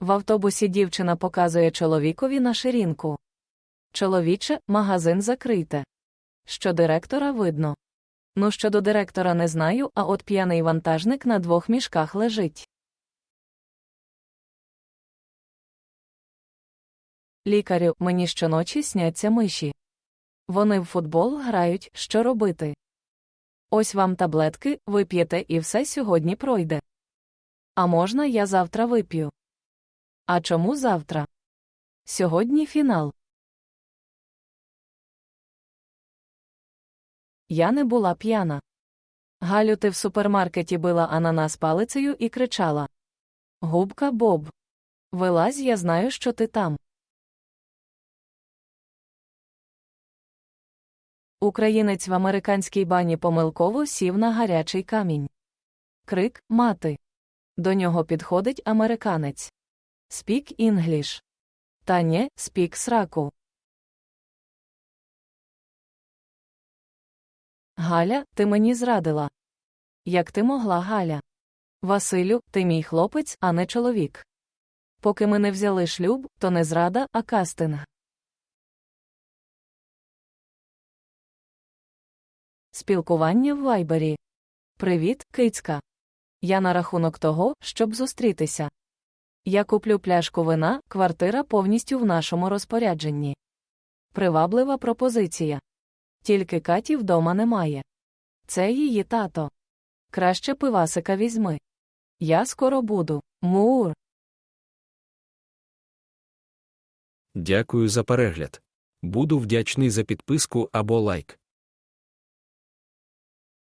В автобусі дівчина показує чоловікові на ширинку. Чоловіче, магазин закрийте. Що директора видно. Ну, щодо директора не знаю, а от п'яний вантажник на двох мішках лежить. Лікарю, мені щоночі сняться миші. Вони в футбол грають, що робити. Ось вам таблетки, вип'єте і все сьогодні пройде. А можна я завтра вип'ю? А чому завтра? Сьогодні фінал. Я не була п'яна. Галю, ти в супермаркеті била ананас палицею і кричала: Губка Боб. Вилазь, я знаю, що ти там. Українець в американській бані помилково сів на гарячий камінь. Крик мати. До нього підходить американець. Спік інгліш. Та нє, спік сраку. Галя, ти мені зрадила. Як ти могла, Галя? Василю, ти мій хлопець, а не чоловік. Поки ми не взяли шлюб, то не зрада, а кастинг. Спілкування в Вайбері. Привіт, кицька. Я на рахунок того, щоб зустрітися. Я куплю пляшку вина, квартира повністю в нашому розпорядженні. Приваблива пропозиція. Тільки Каті вдома немає. Це її тато. Краще пивасика візьми. Я скоро буду. Мур. Дякую за перегляд. Буду вдячний за підписку або лайк.